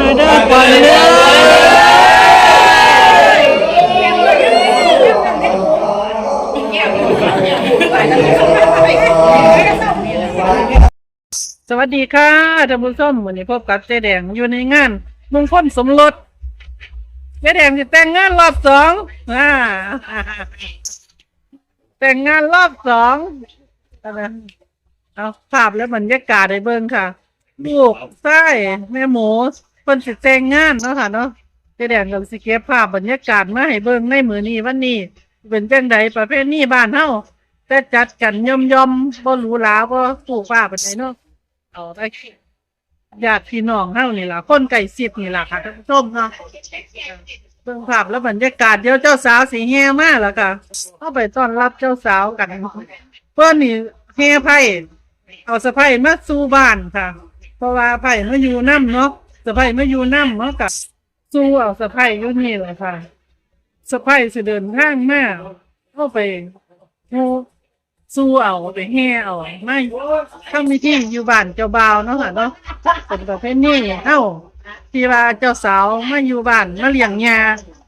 มาเด้อก่อนเด้สวัสดีค่ะท่านผู้ชมวันนี้พบกับเจ๊แดงอยู่ในงานมงคลสมรสเจ๊แดงจะแต่งงานรอบสองอ่าแต่งงานรอบสองอะไร เอาภาพและบรรยากาศให้เบิ่งค่ะ ลูกไส้แม่หมูเพิ่นสิแต่งงานเนาะค่ะเนาะเจ๊แดงกับสิเก็บภาพบรรยากาศมาให้เบิ่งในมื้อนี้วันนี้ เป็นจังใดประเภทนี้บ้านเฮาแต่จัดกันย่อมย่อมๆบ่หรูหราบ่ฟูฟ้าปานใดเนาะเอาได้ญาติพี่น้องเฮานี่ล่ะคนใกล้ชิดนี่ล่ะค่ะท่านผู้ชมเนาะเบิ่งภาพแล้วบรรยากาศเดี๋ยวเจ้าสาวสิแห่มาแล้วก็เอาไปต้อนรับเจ้าสาวกันเพิ่นนี่แห่ไผ เอาสะไผมาสู่บ้านค่ะ เพราะว่าไผมาอยู่นํเนาะสะไผมาอยู่นํเนาะก็สู่เอาสะไผอยู่นี่แหละค่ะสะพายสิเดินทางมาเข้าไปโหสู้เอาไปแห่เอาไม่เข้ามีที่อยู่บ้านเจ้าบ่าวเนาะค่ะเนาะเป็นประเภทนี้เอ้าที่ว่าเจ้าสาวมาอยู่บ้านมาเลี้ยงยา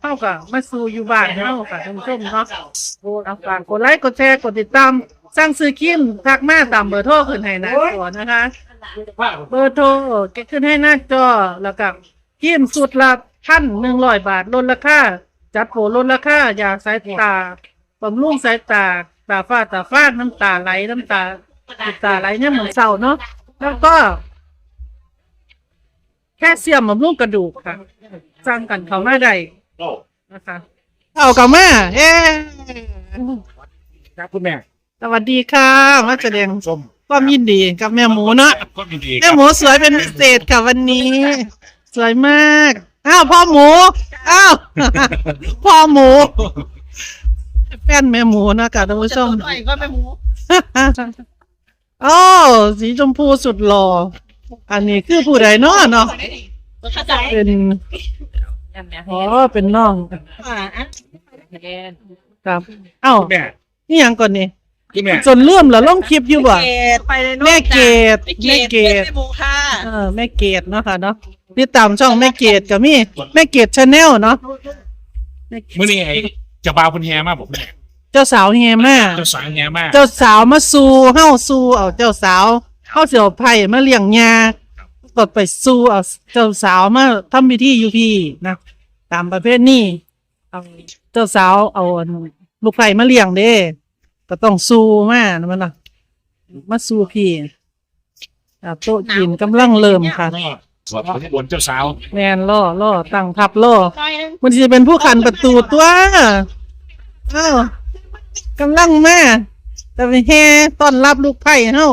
เท่ากับมาสู่อยู่บ้านเท่ากับท่านผู้ชมเนาะเอาฝากกดไลค์กดแชร์กดติดตาม สร้างซื้อคิมทักมาตามเบอร์โทรขึ้นให้หนะจอนะคะ เบอร์โทรเก็บขึ้นให้หน้าจอแล้วก็คิมสุดละพันหนึ่งร้อยบาทลดราคาจัดโปรลดราคายาสายตาบำรุงสายตาตาฝ้าตาฟาดน้ำตาไหลน้ำตาน้ำตาไหลเนี่ยเหมือนเศร้าเนาะแล้วก็ แค่เสียมบำรุงกระดูกค่ะสร้างกันเขามาได้นะคะเอากลับมาเอ๊ครับคุณแม่ สวัสดีค่ะมาแสดงส้มความยินดีกับแม่หมูเนาะก็ดีดีคแม่รับหมูสวยเป็นพิเศษค่ะวันนี้ สวยมากอ้าวพ่อหมูอ้าวพ่อหมูแฟนแม่หมูนะคะท่านผู้ชมก็ไม่หมูโอ้สีชมพูสุดหล่ออันนี้คือผู้ใดเนาะเนาะเข้าใจเป็นอ๋อเป็นน้องอ่าอะครับเอ้าคุณแม่นี่ยังก่อนนี่ คุณแม่จนเลื่อมแล้วลงคลิปอยู่บ่เกตไปเลยแม่เกดแม่แม่เกเกตดแม่หมูค่ะเออแม่เกดเนาะค่ะเนาะติดตามช่องแม่เกดกับมี่แม่เกดชาแนลเนาะแม่เกดมื่อนี้ไอ้เจะบาวคุณแฮมาบอกแม่เจ้าสาวเฮมาเจ้าสาวแฮมาเจ้าสาวมาสู่เฮาสู่เอาเจ้าสาวเฮาสิเอาไผ่มาเลี้ยงยากดไปสู่เอาเจ้าสาวมาทำพิธีอยู่พี่นะตามประเภทนี้เอาเจ้าสาวเอาลูกไผ่มาเลี้ยงเด้ ก็ต้องสู่มานะมันน่ะมาสู่พี่อ่าโต๊ะจีนกำลังเริ่มค่ะสวดบนเจ้าสาวแมนล่อล่อตั้งทับล่อซอยนึงมันจะเป็นผู้ขันประตูตัวอ้าวกำลังมาแต่ไปแห่ต้อนรับลูกไผ่เฮา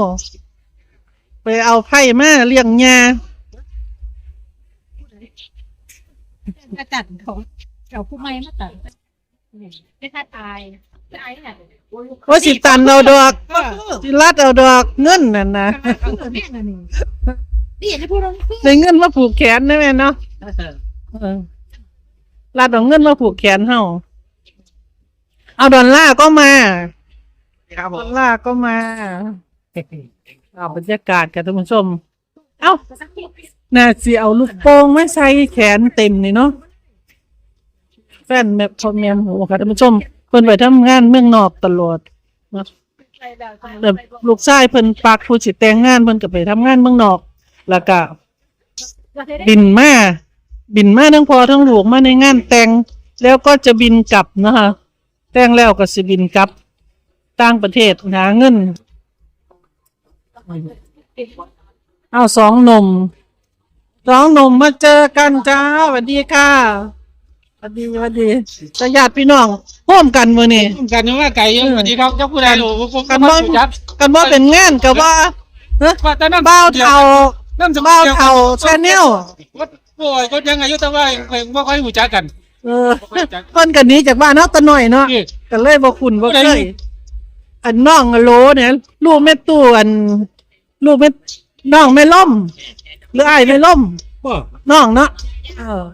ไปเอาไผ่มาเลี้ยงยากระจัดของเอาผู้ไม่มาตัดไม่ค่าตายตายเนี่ย ว่าสิตันเอาดอกสิรัดเอาดอกเงินนั่นนะแม่น่ะนี่นี่จะพูดตรงได้เงินมาผูกแขนได้ไหมเนาะเออรัดเอาเงินมาผูกแขนเฮาเอาดอลลาร์ก็มาครับผดอมลลาร์ก็มาเอาบรรยากาศกับท่านผู้ชม เอ้าน่าสิเอาลูกโป่งไม่ใส่แขนเต็มนี่เนาะแฟนแม่พ่อแม่หมูค่ะท่านผู้ชมเพิ่นไปทำงานเมืองนอกตลอดนะแต่ลูกชายเพิ่นปักผู้สิแต่งงานเพิ่นก็ไปทำงานเมืองนอก แล้วก็บินมาบินมาทั้งพอทั้งลูกมาในงานแต่ง แล้วก็จะบินกลับนะคะแต่งแล้วก็สิบินกลับต่างประเทศหาเงินเอาสองหนุ่มสองหนุ่มมาเจอกันจ้าสวัสดีค่ะ วัสดีสวัสดีจะญาติพี่น้องร่วมกันมือนี่กันยังว่าไก่ยังสวัสดีครับเจ้าผู้ใดหนูกันว่ากันว่าเป็นงานกับว่าเอ้อว่าแต่นั่นบ้าวเทานั่นจะบ้าวเทาชาแนลโอ้ยก็ยังอายุแต่ว่าไม่ค่อยหูจักกัน เออเพิ่นกันหนี้จากบ้านเนาะตะหน่อยเนาะนี่กันเลยบ่คุณบ่เคผู้ใดยอันน้องโหลเนี่ยลูกแม่ตู้อันลูกแม่น้องแม่ล่มหรืออ้ายแม่ล่มบ่น้องเนาะเออ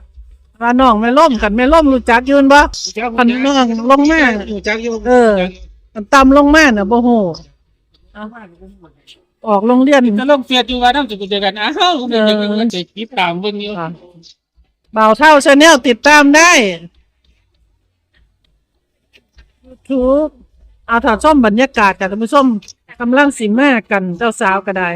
ว่าน้องแม่ล่มกันแม่ล่มรู้จักอยืนบ่คันน้องลงมาหูจักอยู่เอออันต่ำลงมาน่ะบ่ฮู้ออกโรงเรียนก็ลงเฟียดอยู่ว่าน้ำจะเจอกันอ้าวเดี๋ยวจะมันจะติดตามเบิ่งอยู่ค่ะบ่าวเท่าชาแนลติดตามได้ทุกเอาถอดส้มบรรยากาศกันท่านผู้ชมกำลังสิมากันเจ้าสาวก็ได้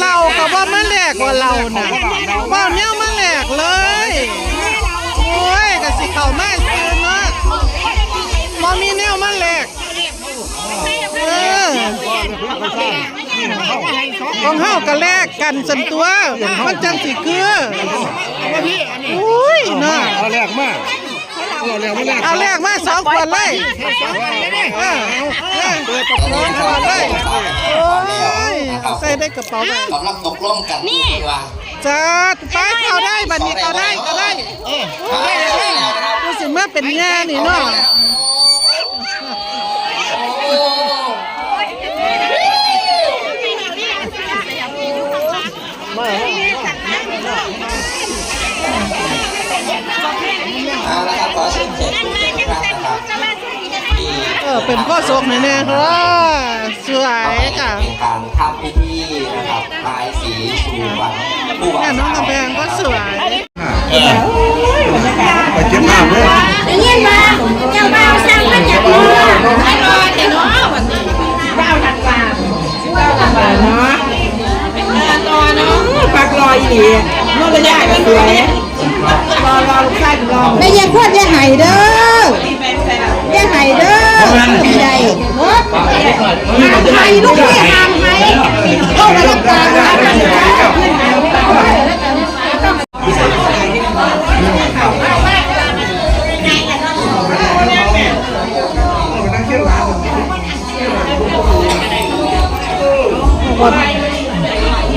เราก็ว่ามาแลกกว่าเราน่ะว่าแนวมาแลกเลย โอ้ยก็สิเข้ามาซื้อเนาะบ่มีแนวมาแลกเออของเฮาก็แลกกันสันตัว มันจังสิคืออุ้ยเนาะเอาแรกมาเอาแรกมาแรกเอาแลกมาสองขวดเลยเออเออเปิดกระเป๋าขวดเลยโอ้ยเอา ใส่ได้กระเป๋าไปกำลังตกลงกันนี่ว่าจ้าไปเข้าได้บัดนี้เข้าได้เข้าได้รู้สึกว่าเป็นงานนี่เนาะ เอาละครับขอเชิญแขกผู้เกียรติทุกท่านนะครับที่ เออเป็นข้อศกแน่ๆค่ะสวยค่ะในการทำพิธีนะครับบายสีสู่วันผู้ว่าเนี่ยน้องกำแพงก็สวย ไปเก็บภาพเลยได้ยินมาเจ้าบ่าวสั่งมาจากเมืองให้รอแต่เนาะวันนี้บ่าวทันว่าบ่าวทันว่าเนาะรอเนาะปักรอยอีนู่นระยะมันสวยรอรอลูกชายรอไม่ยังควรจะหายเด้อจะหายเด้อ ไม่ได้เนาะหายลูกแม่หามหายเข้ามารับการ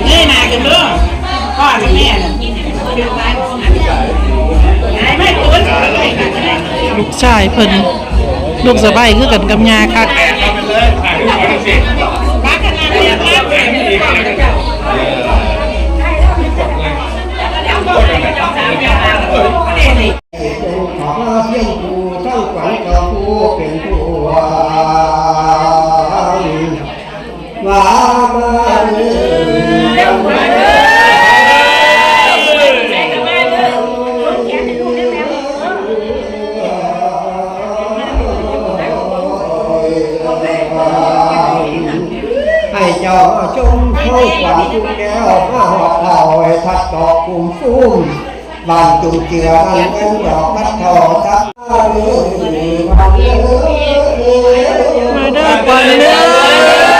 นี่นากันเด้อพ่อกับแม่น่ะไม่ตัวลูกชายเพิ่น ลูกสะใภ้คือกันกับยาค่ะปัก ให้เจ้าจงเข้าฝันจุงแก้วมาหอดเท่าไอ้ทัดดอกกลุ่มฟุ้งบานจุงเจือบ้านเอ็นดอกพัดทอทัดมาเด้อก่อนเด้อ